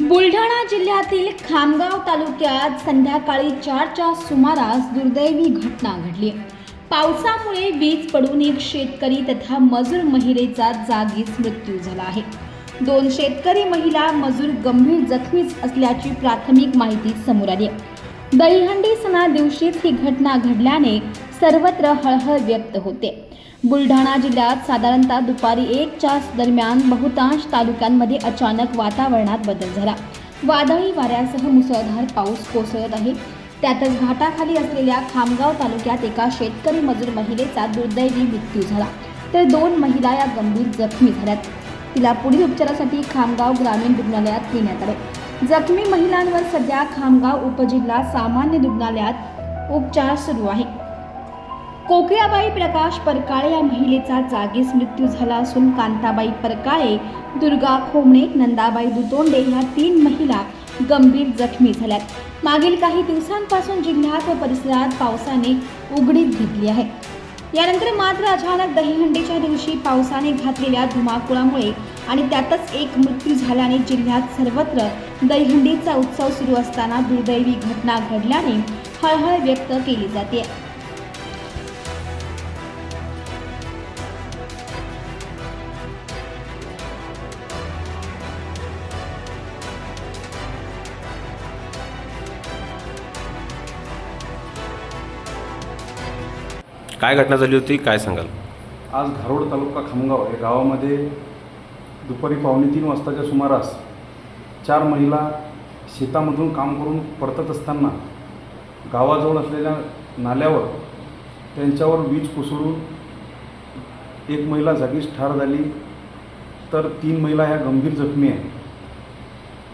बुलढाणा जिल्ह्यातील खामगाव तालुक्यात संध्याकाळी चारच्या सुमारास दुर्दैवी घटना घडली. पावसामुळे वीज पडून एक शेतकरी तथा मजूर महिलेचा जागीच मृत्यू झाला आहे. दोन शेतकरी महिला मजूर गंभीर जखमीच असल्याची प्राथमिक माहिती समोर आली आहे. दहीहंडी सणा दिवशीच ही घटना घडल्याने सर्वत्र हळहळ व्यक्त होते. बुलढाणा जिल्ह्यात साधारणतः दुपारी एकच्या दरम्यान बहुतांश तालुक्यांमध्ये अचानक वातावरणात बदल झाला. वादळी वाऱ्यासह मुसळधार पाऊस कोसळत आहे. त्यातच घाटाखाली असलेल्या खामगाव तालुक्यात एका शेतकरी मजूर महिलेचा दुर्दैवी मृत्यू झाला. तर दोन महिला या गंभीर जखमी झाल्यात. तिला पुढील उपचारासाठी खामगाव ग्रामीण रुग्णालयात नेण्यात आले. जखमी महिलांवर सध्या खामगाव उपजिल्हा सामान्य रुग्णालयात उपचार सुरू आहे. कोकिळाबाई प्रकाश परकाळे या महिलेचा जागीच मृत्यू झाला असून कांताबाई परकाळे दुर्गा खोमणे नंदाबाई दुतोंडे ह्या तीन महिला गंभीर जखमी झाल्यात. मागील काही दिवसांपासून जिल्ह्यात व परिसरात पावसाने उघडीत घेतली आहे. यानंतर मात्र अचानक दहीहंडीच्या दिवशी पावसाने घातलेल्या धुमाकुळामुळे आणि त्यातच एक मृत्यू झाल्याने जिल्ह्यात सर्वत्र दहीहंडीचा उत्सव सुरू असताना दुर्दैवी घटना घडल्याने हळहळ व्यक्त केली जाते. काय घटना झाली होती? काय सांगाल? आज घारोड तालुका खामगाव या गावामध्ये दुपारी पावणे तीन वाजताच्या सुमारास चार महिला शेतामधून काम करून परतत असताना गावाजवळ असलेल्या नाल्यावर त्यांच्यावर वीज कोसळून एक महिला जागीच ठार झाली. तर तीन महिला ह्या गंभीर जखमी आहेत.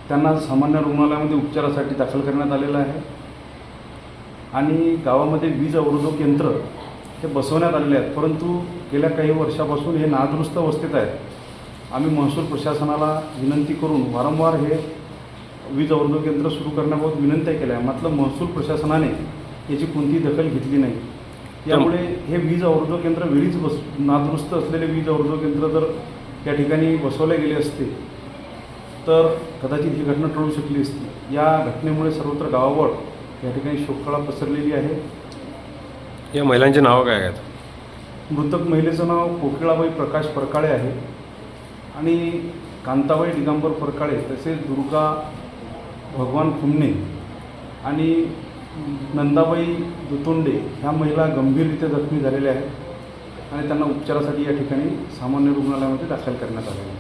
त्यांना सामान्य रुग्णालयामध्ये उपचारासाठी दाखल करण्यात आलेलं आहे. आणि गावामध्ये वीज अवरोधक यंत्र हे बसवण्यात आलेले आहेत. परंतु गेल्या काही वर्षापासून हे नादुरुस्त अवस्थेत आहेत. आम्ही महसूल प्रशासनाला विनंती करून वारंवार हे वीज अवरोधक केंद्र सुरू करण्याबाबत विनंत्या केल्या. आहे मात्र महसूल प्रशासनाने याची कोणतीही दखल घेतली नाही. यामुळे हे वीज अवरोधक केंद्र वेळीच बस नादुरुस्त असलेले वीज अवरोधक केंद्र जर त्या ठिकाणी बसवले गेले असते तर कदाचित ही घटना टळू शकली असती. या घटनेमुळे सर्वत्र गावावर या ठिकाणी शोककळा पसरलेली आहे. या महिलांची नावं काय आहेत? मृतक महिलेचं नाव कोकिळाबाई प्रकाश फरकाळे आहे. आणि कांताबाई दिगंबर फरकाळे तसेच दुर्गा भगवान फुमणे आणि नंदाबाई दुतोंडे ह्या महिला गंभीररित्या जखमी झालेल्या आहेत. आणि त्यांना उपचारासाठी या ठिकाणी सामान्य रुग्णालयामध्ये दाखल करण्यात आले आहे.